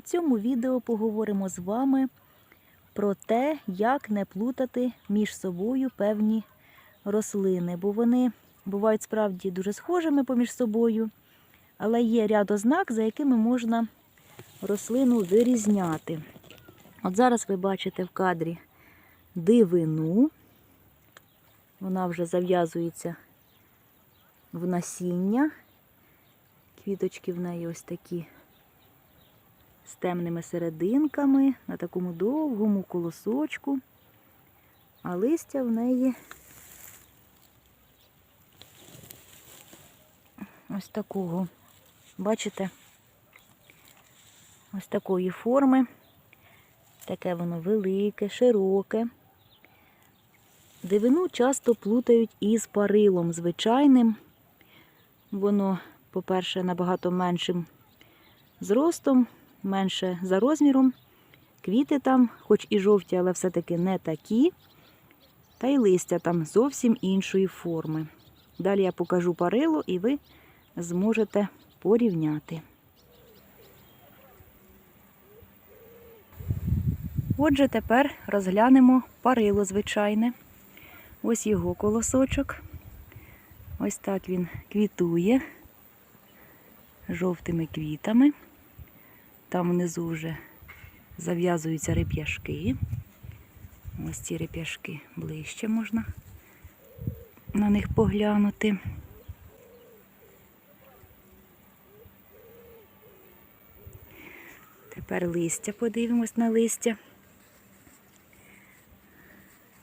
цьому відео поговоримо з вами про те, як не плутати між собою певні рослини, бо вони бувають справді дуже схожими поміж собою, але є ряд ознак, за якими можна рослину вирізняти. От зараз ви бачите в кадрі дивину. Вона вже зав'язується в насіння. Квіточки в неї ось такі з темними серединками, на такому довгому колосочку, а листя в неї ось такого, бачите, ось такої форми. Таке воно велике, широке. Дивину часто плутають із парилом звичайним. Воно, по-перше, набагато меншим зростом, менше за розміром. Квіти там, хоч і жовті, але все-таки не такі. Та й листя там зовсім іншої форми. Далі я покажу парило і ви зможете порівняти. Отже, тепер розглянемо парило звичайне. Ось його колосочок. Ось так він квітує жовтими квітами. Там внизу вже зав'язуються реп'яшки. Ось ці реп'яшки ближче можна на них поглянути. Тепер листя подивимось на листя.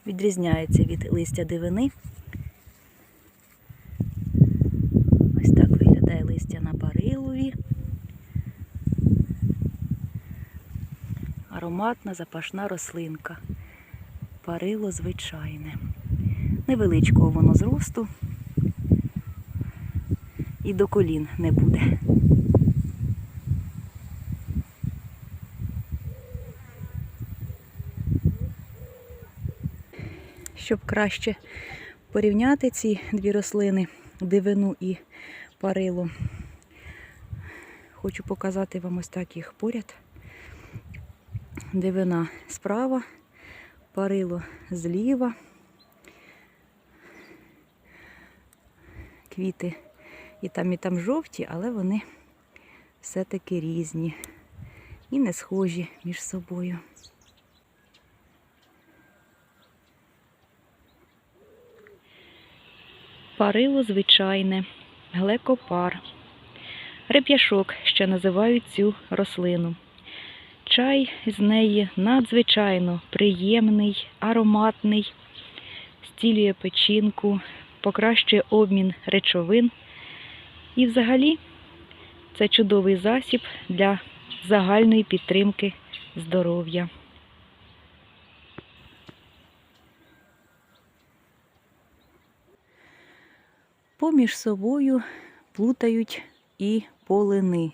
Відрізняється від листя дивини. Ось так виглядає листя на парилові. Ароматна запашна рослинка. Парило звичайне. Невеличкого воно зросту і до колін не буде. Щоб краще порівняти ці дві рослини, дивину і парило, хочу показати вам ось так їх поряд. Дивина справа, парило зліва. Квіти і там, і там жовті, але вони все-таки різні і не схожі між собою. Парило звичайне, глекопар. Реп'яшок ще називають цю рослину. Чай з неї надзвичайно приємний, ароматний, стілює печінку, покращує обмін речовин. І взагалі це чудовий засіб для загальної підтримки здоров'я. Поміж собою плутають і полини.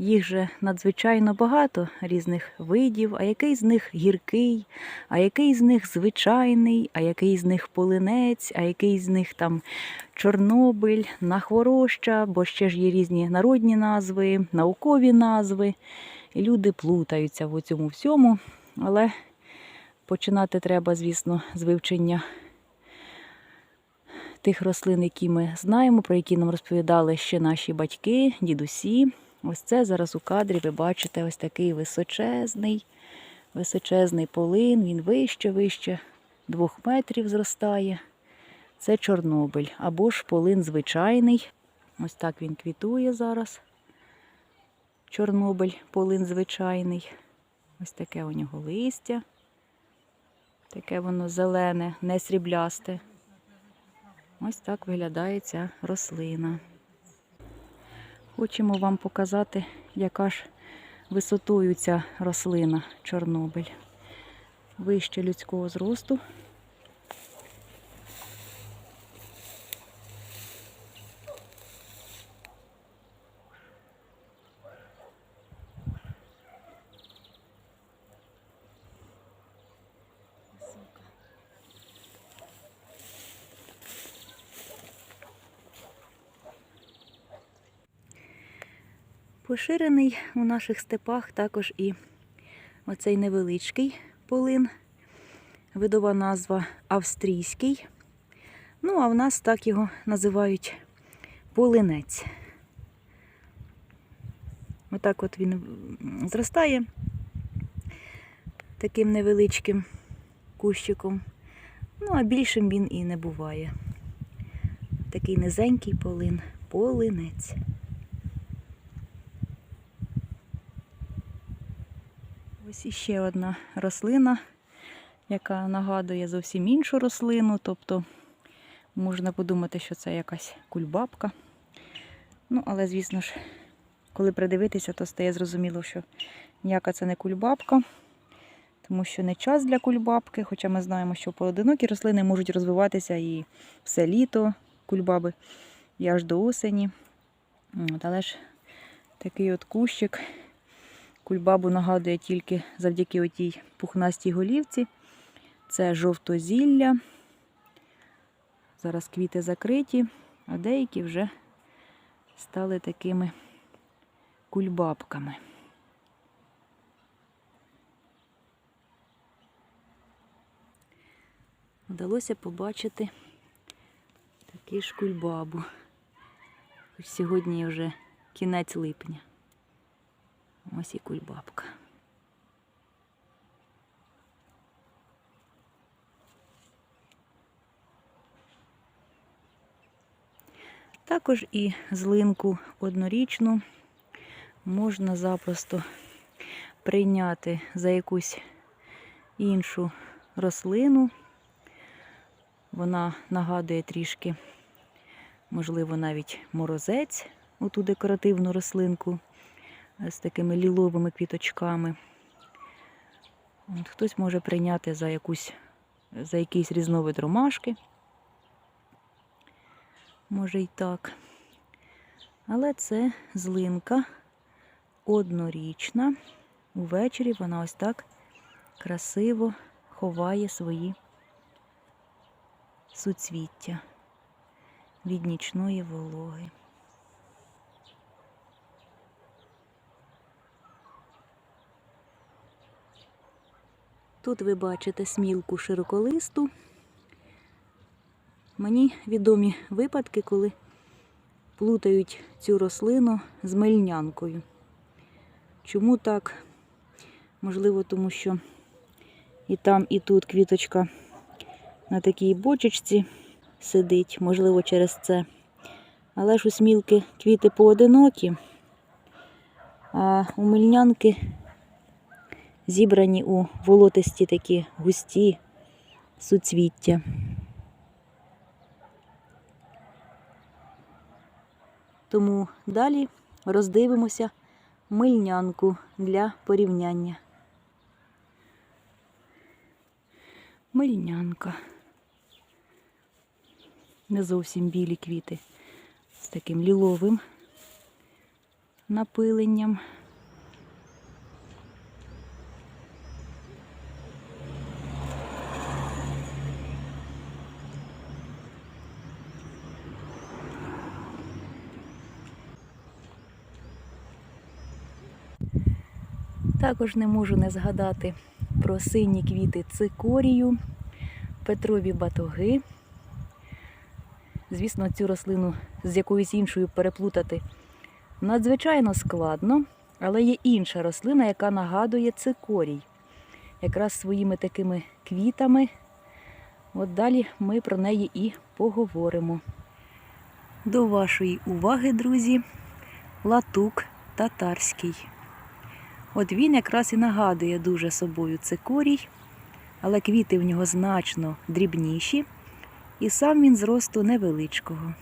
Їх же надзвичайно багато різних видів, а який з них гіркий, а який з них звичайний, а який з них полинець, а який з них там Чорнобиль, нахвороща, бо ще ж є різні народні назви, наукові назви. І люди плутаються в цьому всьому. Але починати треба, звісно, з вивчення тих рослин, які ми знаємо, про які нам розповідали ще наші батьки, дідусі. Ось це зараз у кадрі ви бачите ось такий височезний, височезний полин, він вище, вище двох метрів зростає. Це Чорнобиль або ж полин звичайний. Ось так він квітує зараз. Чорнобиль, полин звичайний. Ось таке у нього листя. Таке воно зелене, не сріблясте. Ось так виглядає ця рослина. Хочемо вам показати, яка ж висотою ця рослина Чорнобиль. Вище людського зросту. Поширений у наших степах також і оцей невеличкий полин, видова назва австрійський. Ну, а в нас так його називають полинець. Отак от він зростає таким невеличким кущиком. Ну, а більшим він і не буває. Такий низенький полин, полинець. Ось іще одна рослина, яка нагадує зовсім іншу рослину, тобто можна подумати, що це якась кульбабка. Ну, але, звісно ж, коли придивитися, то стає зрозуміло, що ніяка це не кульбабка, тому що не час для кульбабки, хоча ми знаємо, що поодинокі рослини можуть розвиватися і все літо кульбаби, і аж до осені. Але ж такий от кущик кульбабу нагадує тільки завдяки отій пухнастій голівці. Це жовтозілля. Зараз квіти закриті, а деякі вже стали такими кульбабками. Вдалося побачити таку ж кульбабу. Сьогодні вже кінець липня. Ось і кульбабка. Також і злинку однорічну можна запросто прийняти за якусь іншу рослину. Вона нагадує трішки, можливо, навіть морозець, оту декоративну рослинку з такими ліловими квіточками. Хтось може прийняти за, якусь, за якийсь різновид ромашки. Може й так. Але це злинка однорічна. Увечері вона ось так красиво ховає свої суцвіття від нічної вологи. Тут ви бачите смілку широколисту. Мені відомі випадки, коли плутають цю рослину з мельнянкою. Чому так? Можливо, тому що і там, і тут квіточка на такій бочечці сидить, можливо, через це. Але ж у смілки квіти поодинокі, а у мельнянки зібрані у волотисті такі густі суцвіття. Тому далі роздивимося мильнянку для порівняння. Мильнянка. Не зовсім білі квіти з таким ліловим напиленням. Також не можу не згадати про сині квіти цикорію, петрові батоги. Звісно, цю рослину з якоюсь іншою переплутати надзвичайно складно, але є інша рослина, яка нагадує цикорій. Якраз своїми такими квітами. От далі ми про неї і поговоримо. До вашої уваги, друзі, латук татарський. От він якраз і нагадує дуже собою цикорій, але квіти в нього значно дрібніші, і сам він зросту невеличкого.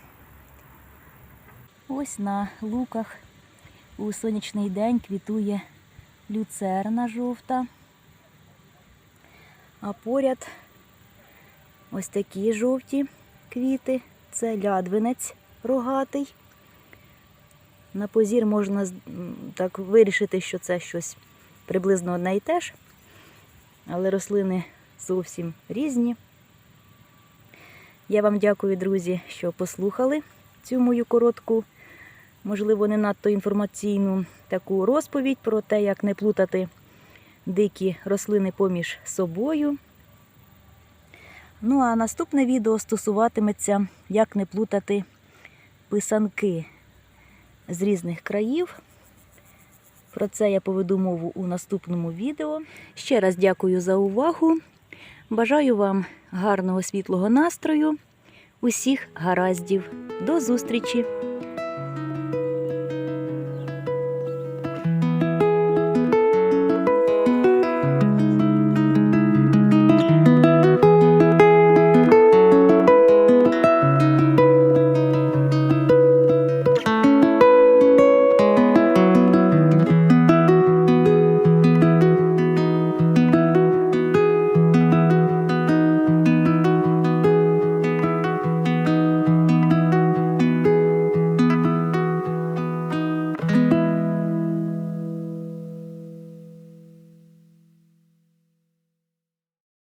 Ось на луках у сонячний день квітує люцерна жовта, а поряд ось такі жовті квіти це лядвинець рогатий. На позір можна так вирішити, що це щось приблизно одне і те ж, але рослини зовсім різні. Я вам дякую, друзі, що послухали цю мою коротку можливо, не надто інформаційну таку розповідь про те, як не плутати дикі рослини поміж собою. Ну а наступне відео стосуватиметься, як не плутати писанки з різних країв. Про це я поведу мову у наступному відео. Ще раз дякую за увагу. Бажаю вам гарного світлого настрою, усіх гараздів. До зустрічі!